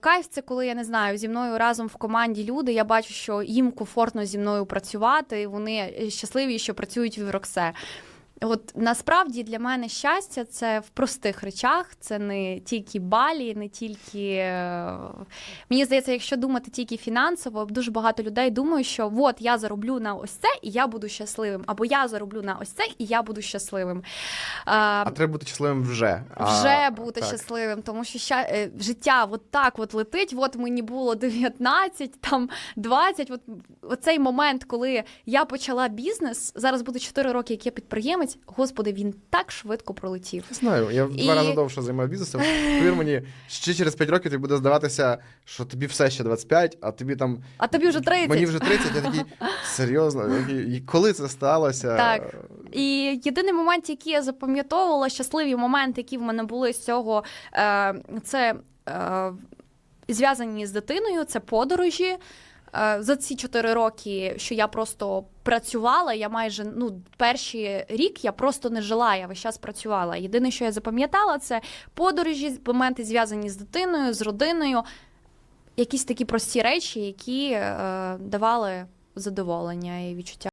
Кайф це коли я не знаю, зі мною разом в команді люди. Я бачу, що їм комфортно зі мною працювати. Вони щасливі, що працюють в Роксе. От насправді для мене щастя це в простих речах. Це не тільки балі, не тільки е, мені здається, якщо думати тільки фінансово, дуже багато людей думають, що от я зароблю на ось це, і я буду щасливим, або я зароблю на ось це, і я буду щасливим. А, А треба бути щасливим вже. А, бути так. щасливим, тому що ща, е, життя от так от летить. От мені було 19, там 20. От оцей момент, коли я почала бізнес, зараз буде 4 роки, як я підприємець. Господи, він так швидко пролетів. Я знаю, я в І- два рази довше займаюся бізнесом. Повір мені, ще через 5 років тобі буде здаватися, що тобі все ще 25, а тобі там. А тобі вже 30. Мені вже 30, я такий, серйозно, і коли це сталося? Так. І єдиний момент, який я запам'ятовувала, щасливі моменти, які в мене були з цього, е, це е, зв'язані з дитиною, це подорожі. Е, За ці чотири роки, що я просто працювала, я майже ну перший рік я просто не жила, я весь час працювала. Єдине, що я запам'ятала, це подорожі, моменти зв'язані з дитиною, з родиною, якісь такі прості речі, які е, давали задоволення і відчуття.